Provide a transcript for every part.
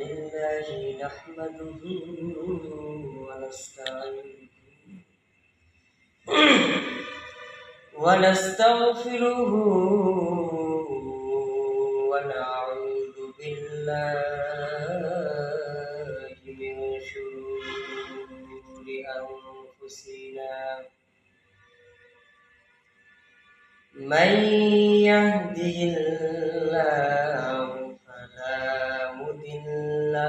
لله نحمده ونستعينه ونستغفره ونعوذ بالله من شرور أنفسنا. من يهده الله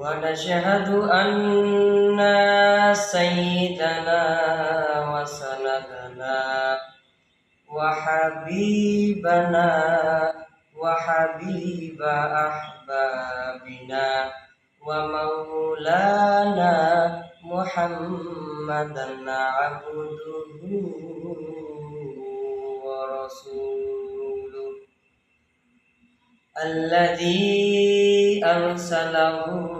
ونشهد أن سيدنا وسندنا وحبيبنا وحبيب أحبابنا ومولانا محمدا عبده ورسوله الذي أرسله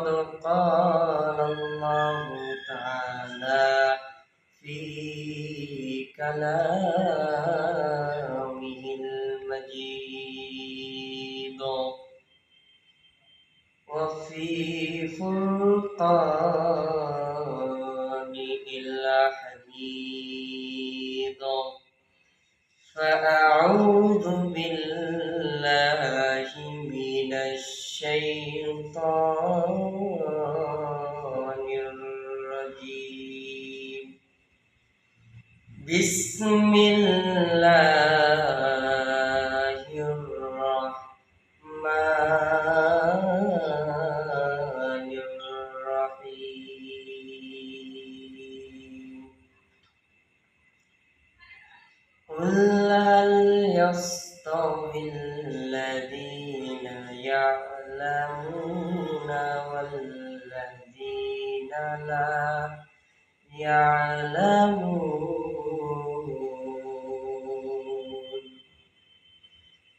فقد قال الله تعالى في كلامه المجيد وفي فرقان الحميد فأعوذ بسم الله الرحمن الرحيم قل هل يستوي الذين يعلمون والذين لا يعلمون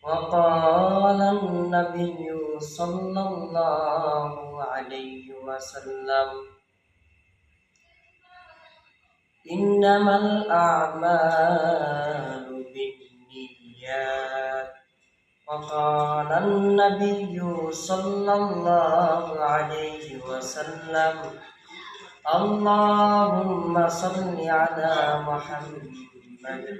وقال النبي صلى الله عليه وسلم إنما الأعمال بالنيات. وقال النبي صلى الله عليه وسلم اللهم صل على محمد.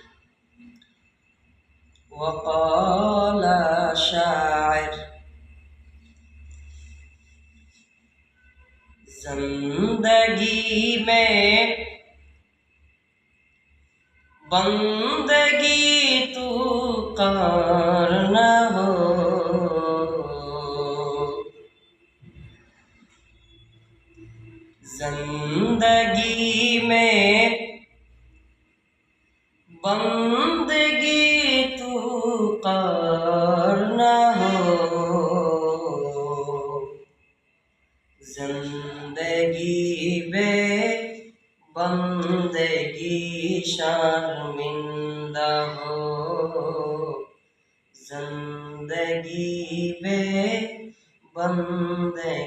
وقال شاعر जिंदगी में बंदगी तू का न हो जिंदगी में কর না হো জিন্দগি বে বন্দগি শর্মিন্দা হো জিন্দগি বে বন্দগি